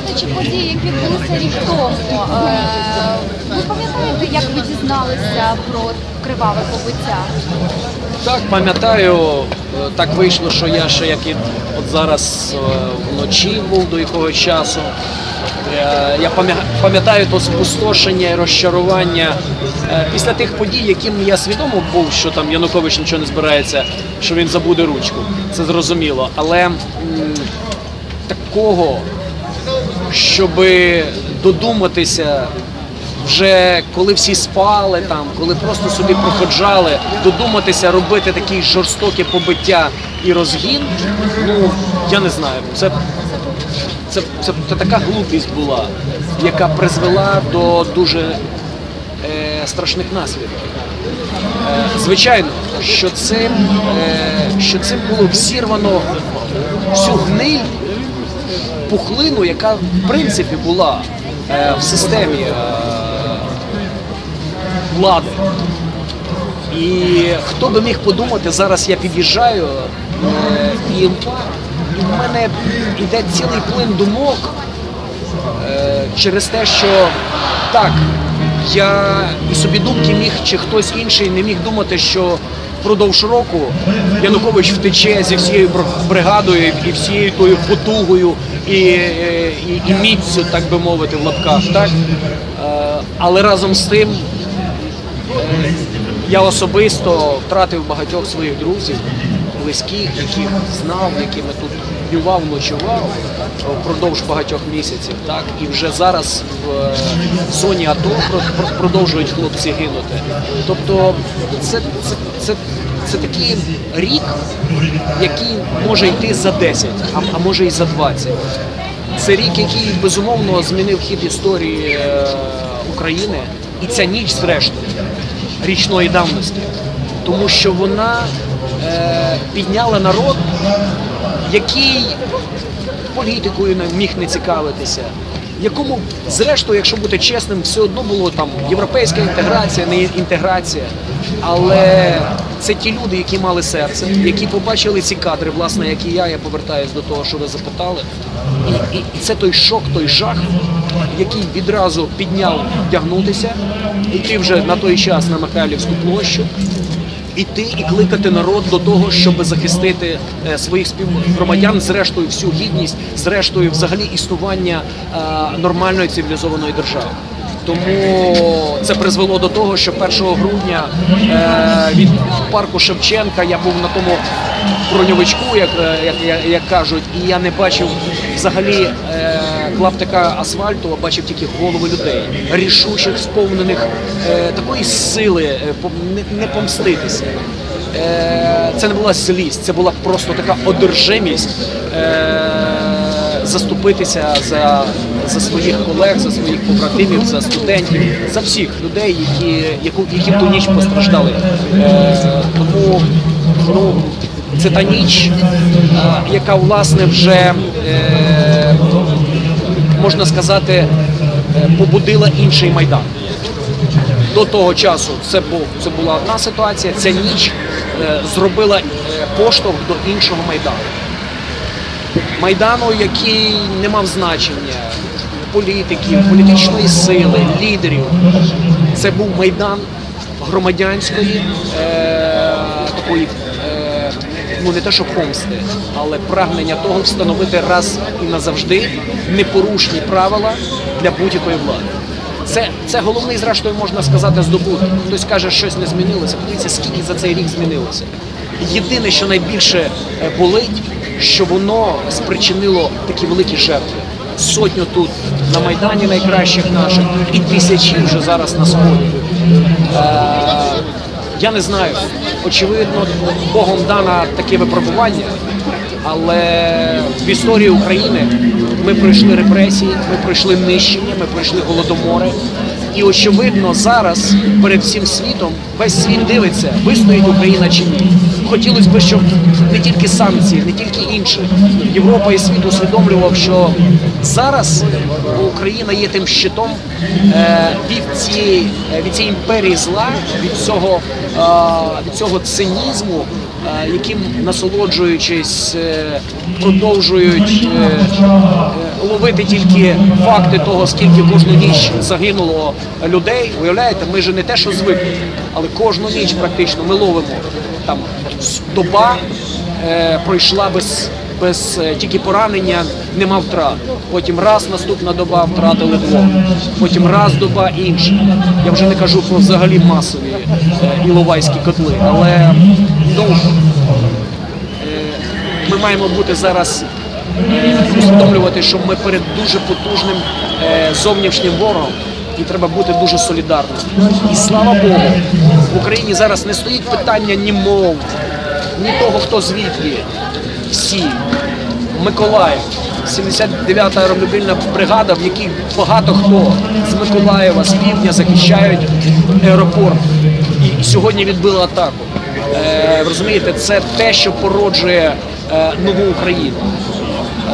згадуючи події, які відбулися рік тому, е, ви пам'ятаєте, як ви дізналися про криваве побиття? Так, пам'ятаю, е, так вийшло, що я ще як і от зараз е, вночі був до якогось часу. Я пам'ятаю то спустошення і розчарування після тих подій, яким я свідомо був, що там Янукович нічого не збирається, що він забуде ручку. Це зрозуміло. Але м, такого, щоб додуматися вже коли всі спали там, коли просто собі проходжали, додуматися робити такі жорстокі побиття і розгін, ну я не знаю. Це, це, це, це така глупість була, яка призвела до дуже е, страшних наслідків. Е, звичайно, що цим, е, що цим було взірвано всю гниль пухлину, яка в принципі була е, в системі е, влади. І хто би міг подумати, зараз я під'їжджаю, е, і, в мене йде цілий плин думок е, через те, що так, я і собі думки міг, чи хтось інший не міг думати, що впродовж року Янукович втече зі всією бригадою і всією тою потугою і, е, і, і міцю, так би мовити, в лапках. Так? Е, Але разом з тим е, я особисто втратив багатьох своїх друзів, близьких, яких знав, якими тут днював, ночував впродовж багатьох місяців. Так? І вже зараз в е, зоні АТО про- про- продовжують хлопці гинути. Тобто це, це, це, це такий рік, який може йти за 10, а, а може і за 20. Це рік, який безумовно змінив хід історії е, України, і ця ніч, зрештою, річної давності, тому що вона е, підняла народ, який політикою міг не цікавитися, якому, зрештою, якщо бути чесним, все одно було там європейська інтеграція, не інтеграція. Але це ті люди, які мали серце, які побачили ці кадри, власне, як і я, я повертаюся до того, що ви запитали. І, і, і це той шок, той жах, який відразу підняв вдягнутися, йти вже на той час на Михайлівську площу, іти і кликати народ до того, щоб захистити е, своїх співгромадян, зрештою всю гідність, зрештою, взагалі існування е, нормальної цивілізованої держави. Тому це призвело до того, що 1 грудня е, від парку Шевченка я був на тому броньовичку, як, е, як, як, як кажуть, і я не бачив взагалі е, клаптика асфальту, а бачив тільки голови людей, рішучих, сповнених такої сили не, помститися. Це не була злість, це була просто така одержимість заступитися за, за своїх колег, за своїх побратимів, за студентів, за всіх людей, які, які ту ніч постраждали. Е, тому ну, це та ніч, е, яка власне вже е, можна сказати побудила інший майдан. До того часу це був це була одна ситуація. Ця ніч е, зробила поштовх до іншого майдану. Майдану, який не мав значення політиків, політичної сили, лідерів. Це був майдан громадянської е, такої. Е, Ну не те, що помсти, але прагнення того встановити раз і назавжди непорушні правила для будь-якої влади. Це, це головний, зрештою, можна сказати, здобуток. Хтось каже, щось не змінилося. Подивіться, скільки за цей рік змінилося. Єдине, що найбільше е, болить, що воно спричинило такі великі жертви. Сотню тут на Майдані найкращих наших і тисячі вже зараз на сході. Е, я не знаю. Очевидно, Богом дано таке випробування, але в історії України ми пройшли репресії, ми пройшли нищення, ми пройшли голодомори. І очевидно, зараз перед всім світом весь світ дивиться, вистоїть Україна чи ні. Хотілося б, щоб не тільки санкції, не тільки інше. Європа і світ усвідомлював, що зараз Україна є тим щитом е, від цієї е, від цієї імперії зла, від цього, е, від цього цинізму, яким насолоджуючись, продовжують ловити тільки факти того, скільки кожну ніч загинуло людей. Уявляєте, ми ж не те, що звикли, але кожну ніч практично ми ловимо там доба е, пройшла без. Без е, тільки поранення нема втрат. Потім раз наступна доба втратили двох. Потім раз доба інша. Я вже не кажу про взагалі масові е, іловайські котли. Але ну, ми маємо бути зараз е, усвідомлювати, що ми перед дуже потужним е, зовнішнім ворогом. І треба бути дуже солідарним. І слава Богу, в Україні зараз не стоїть питання ні мов, ні того, хто звідки. Всі. Миколаїв, 79-та аеромобільна бригада, в якій багато хто з Миколаєва, з півдня захищають аеропорт. І сьогодні відбили атаку. Е, розумієте, це те, що породжує е, нову Україну, е,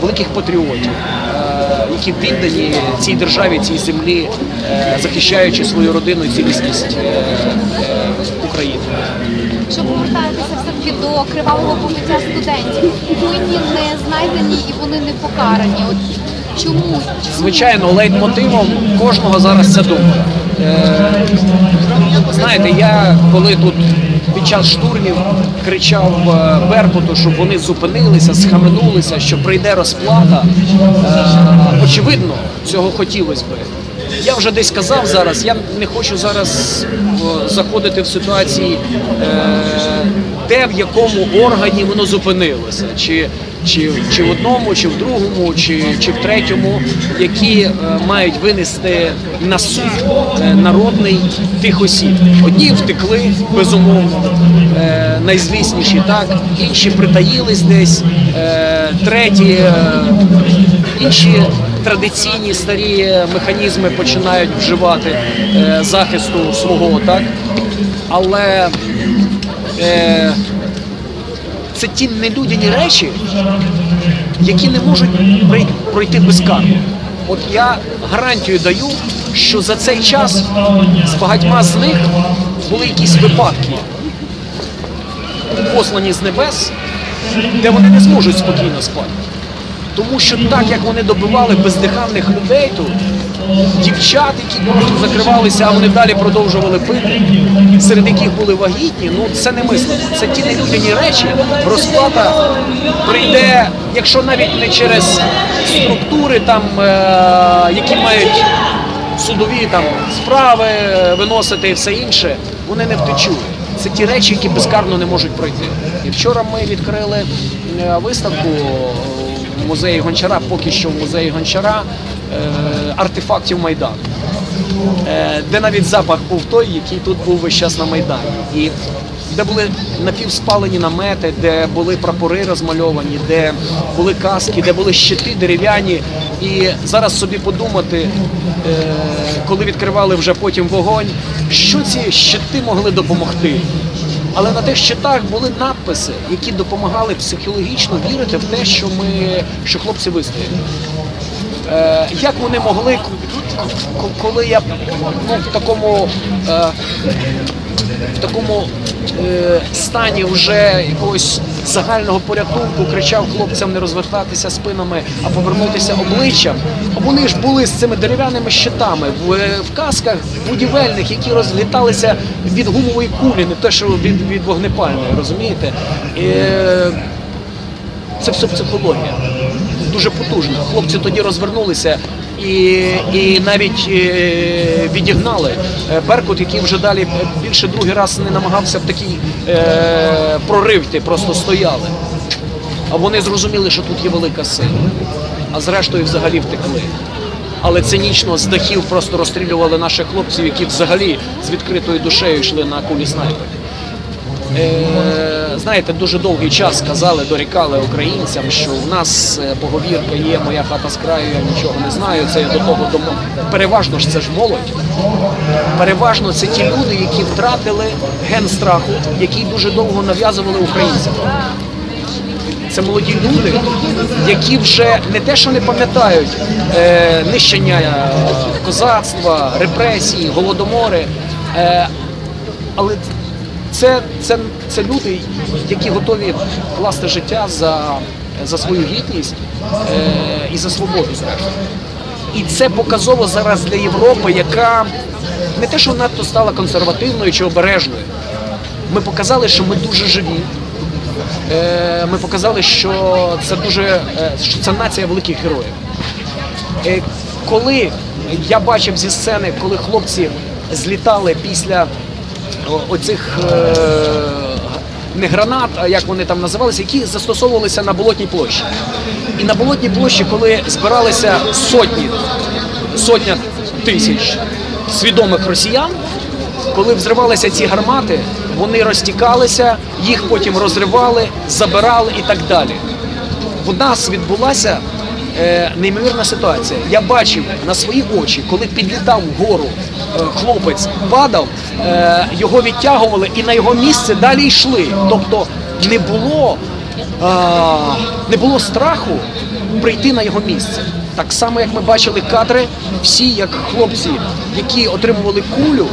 великих патріотів, е, які віддані цій державі, цій землі, е, захищаючи свою родину і цілісність е, України. Що повертаєтеся все-таки до кривавого побиття студентів. Винні не знайдені і вони не покарані. От чому? Звичайно, лейтмотивом кожного зараз ця думка. Е, знаєте, я коли тут під час штурмів кричав е, Беркуту, щоб вони зупинилися, схаменулися, що прийде розплата. Е, очевидно, цього хотілося би. Я вже десь казав зараз, я не хочу зараз заходити в ситуації, де в якому органі воно зупинилося. Чи, чи, чи в одному, чи в другому, чи, чи в третьому, які е, мають винести на суд е, народний тих осіб. Одні втекли, безумовно, е, найзвісніші так, інші притаїлись десь, е, треті, е, інші традиційні старі механізми починають вживати е, захисту свого, так? Але е, це ті нелюдяні речі, які не можуть прой- пройти безкарно. От я гарантію даю, що за цей час з багатьма з них були якісь випадки, послані з небес, де вони не зможуть спокійно спати. Тому що так, як вони добивали бездиханних людей тут, дівчат, які просто закривалися, а вони далі продовжували пити, серед яких були вагітні, ну це не мислимо. Це ті нелюдяні речі. Розплата прийде, якщо навіть не через структури, там, е- які мають судові там, справи е, виносити і все інше, вони не втечуть. Це ті речі, які безкарно не можуть пройти. І вчора ми відкрили е, виставку в музеї Гончара, поки що в музеї Гончара, е, артефактів Майдану. Е, де навіть запах був той, який тут був весь час на Майдані. І де були напівспалені намети, де були прапори розмальовані, де були каски, де були щити дерев'яні. І зараз собі подумати, е, коли відкривали вже потім вогонь, що ці щити могли допомогти. Але на тих щитах були надписи, які допомагали психологічно вірити в те, що ми що хлопці вистоять. Е, як вони могли, коли я ну, в такому, е, в такому е, стані вже якогось загального порятунку кричав хлопцям не розвертатися спинами, а повернутися обличчям. Вони ж були з цими дерев'яними щитами в, в касках будівельних, які розліталися від гумової кулі, не те, що від, від вогнепальної, розумієте? Е, це все психологія. Дуже потужна. Хлопці тоді розвернулися і, і навіть е, відігнали Е, Беркут, який вже далі е, більше другий раз не намагався в такий е, прорив просто стояли. А вони зрозуміли, що тут є велика сила. А зрештою взагалі втекли. Але цинічно з дахів просто розстрілювали наших хлопців, які взагалі з відкритою душею йшли на кулі снайпер. Е, знаєте, дуже довгий час казали, дорікали українцям, що в нас е, поговірка є, моя хата з краю, я нічого не знаю. Це я до того домо. Переважно ж це ж молодь. переважно це ті люди, які втратили ген страху, який дуже довго нав'язували українцям. Це молоді люди, які вже не те, що не пам'ятають е, нищення козацтва, репресії, голодомори, е, але це, це, це люди, які готові класти життя за, за свою гідність е, і за свободу. І це показово зараз для Європи, яка не те, що надто стала консервативною чи обережною. Ми показали, що ми дуже живі. Е, Ми показали, що це дуже е, що це нація великих героїв. Е, Коли я бачив зі сцени, коли хлопці злітали після оцих е, не гранат, а як вони там називалися, які застосовувалися на болотній площі. І на болотній площі, коли збиралися сотні, сотня тисяч свідомих росіян, коли взривалися ці гармати, вони розтікалися, їх потім розривали, забирали і так далі. В нас відбулася е, неймовірна ситуація. Я бачив на свої очі, коли підлітав вгору е, хлопець, падав, е, його відтягували і на його місце далі йшли. Тобто не було, е, не було страху прийти на його місце. Так само, як ми бачили кадри, всі як хлопці, які отримували кулю,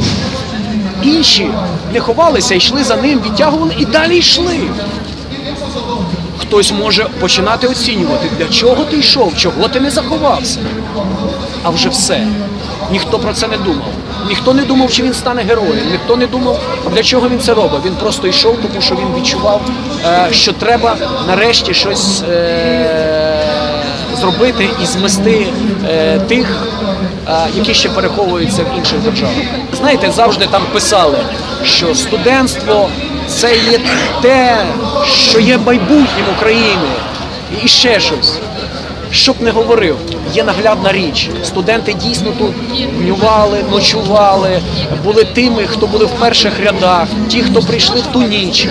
інші не ховалися, йшли за ним, відтягували і далі йшли. Хтось може починати оцінювати, для чого ти йшов, чого ти не заховався. А вже все. Ніхто про це не думав. Ніхто не думав, чи він стане героєм, ніхто не думав, для чого він це робить. Він просто йшов, тому що він відчував, е, що треба нарешті щось е, зробити і змести е, тих, які ще переховуються в інших державах. Знаєте, завжди там писали, що студентство це є те, що є майбутнім України, і ще щось. Щоб не говорив, є наглядна річ. Студенти дійсно тут днювали, ночували, були тими, хто були в перших рядах, ті, хто прийшли в ту ніч,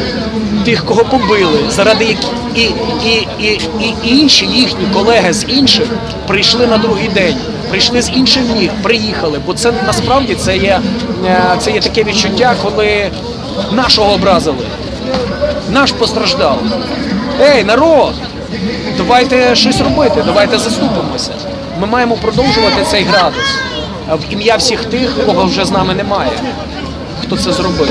тих, кого побили, заради яких і, і, і, і інші їхні колеги з інших прийшли на другий день, прийшли з інших ніг, приїхали. Бо це насправді це є, е, це є таке відчуття, коли нашого образили, наш постраждав. Ей, народ! Давайте щось робити, давайте заступимося. Ми маємо продовжувати цей градус в ім'я всіх тих, кого вже з нами немає. Хто це зробив?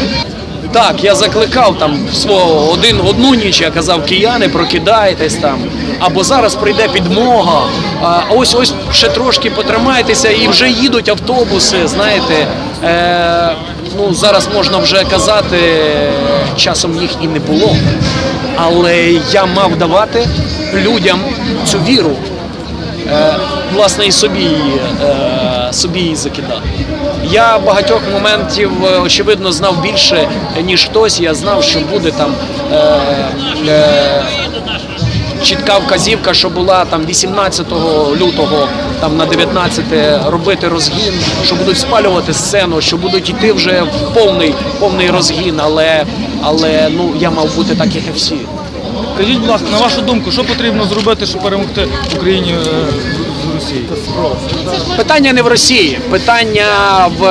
Так, я закликав там свого один одну ніч, я казав, кияни, прокидайтесь там. Або зараз прийде підмога. А ось ось ще трошки потримайтеся і вже їдуть автобуси. Знаєте, е, ну зараз можна вже казати, часом їх і не було. Але я мав давати людям цю віру, е, власне, і собі, її, е, собі її закидати. Я багатьох моментів, е, очевидно, знав більше, ніж хтось. Я знав, що буде там. Е, е, Чітка вказівка, що була там 18 лютого там на 19 робити розгін, що будуть спалювати сцену, що будуть йти вже в повний повний розгін, але але ну я мав бути так, як і всі. Скажіть, будь ласка, на вашу думку, що потрібно зробити, щоб перемогти Україні е, з Росії? Питання не в Росії, питання в,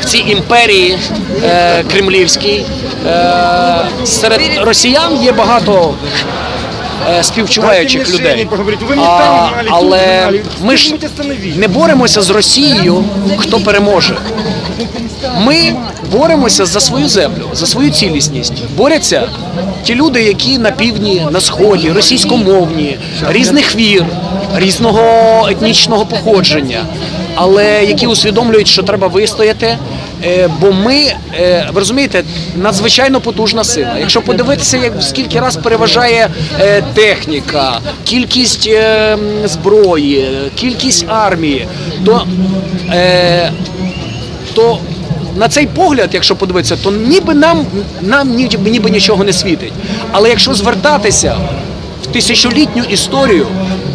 в цій імперії е, кремлівській. Е, серед росіян є багато е, співчуваючих людей. А, але ми ж не боремося з Росією, хто переможе. Ми боремося за свою землю, за свою цілісність. Борються ті люди, які на півдні, на сході, російськомовні, різних вір, різного етнічного походження, але які усвідомлюють, що треба вистояти. е, Бо ми, е, ви розумієте, надзвичайно потужна сила. Якщо подивитися, як скільки раз переважає е, техніка, кількість зброї, кількість армії, то то на цей погляд, якщо подивитися, то ніби нам, нам ніби, нічого не світить. Але якщо звертатися тисячолітню історію,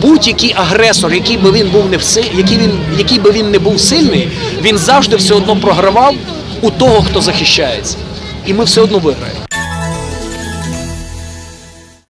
будь-який агресор, який би він був не все, який він, який би він не був сильний, він завжди все одно програвав у того, хто захищається. І ми все одно виграємо.